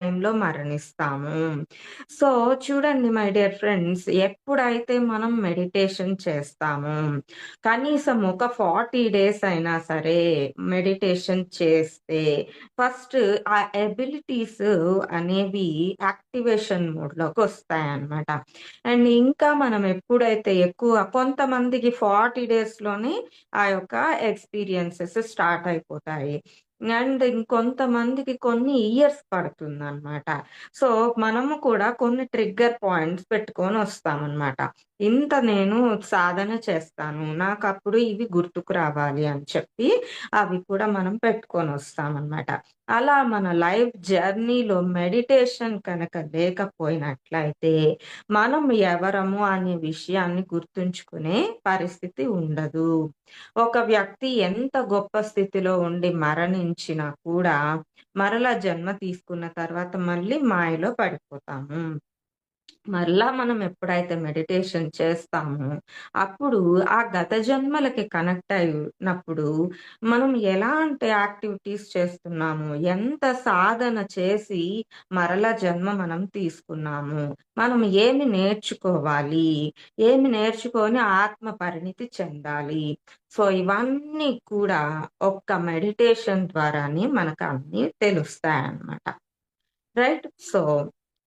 టైంలో మరణిస్తాము. సో, చూడండి మై డియర్ ఫ్రెండ్స్ ఎప్పుడైతే మనం మెడిటేషన్ చేస్తాము కనీసం ఒక 40 డేస్ అయినా సరే మెడిటేషన్ చేస్తే ఫస్ట్ ఆ ఎబిలిటీస్ అనేవి యాక్టివేషన్ అన్నమాట అండ్ ఇంకా మనం ఎప్పుడైతే ఎక్కువ కొంతమందికి 40 డేస్‌లోనే ఆ యొక్క ఎక్స్‌పీరియన్సెస్ స్టార్ట్ అయిపోతాయి. అండ్ ఇంకొంతమందికి కొన్ని ఇయర్స్ పడుతుంది అనమాట సో, మనము కూడా కొన్ని ట్రిగ్గర్ పాయింట్స్ పెట్టుకొని వస్తామన్నమాట ఇంత నేను సాధన చేస్తాను. నాకు అప్పుడు ఇవి గుర్తుకు రావాలి అని చెప్పి అవి కూడా మనం పెట్టుకొని వస్తామన్నమాట అలా మన లైఫ్ జర్నీలో మెడిటేషన్ కనుక లేకపోయినట్లయితే మనం ఎవరము అనే విషయాన్ని గుర్తుంచుకునే పరిస్థితి ఉండదు. ఒక వ్యక్తి ఎంత గొప్ప స్థితిలో ఉండి మరణించినా కూడా మరలా జన్మ తీసుకున్న తర్వాత మళ్ళీ మాయలో పడిపోతాము. మరలా మనం ఎప్పుడైతే మెడిటేషన్ చేస్తామో, అప్పుడు ఆ గత జన్మలకి కనెక్ట్ అయినప్పుడు మనం ఎలాంటి యాక్టివిటీస్ చేస్తున్నాము, ఎంత సాధన చేసి మరలా జన్మ మనం తీసుకున్నాము, మనం ఏమి నేర్చుకోవాలి, ఏమి నేర్చుకొని ఆత్మ పరిణితి చెందాలి. సో, ఇవన్నీ కూడా ఒక్క మెడిటేషన్ ద్వారానే తెలుస్తాయి తెలుస్తాయన్నమాట. రైట్? సో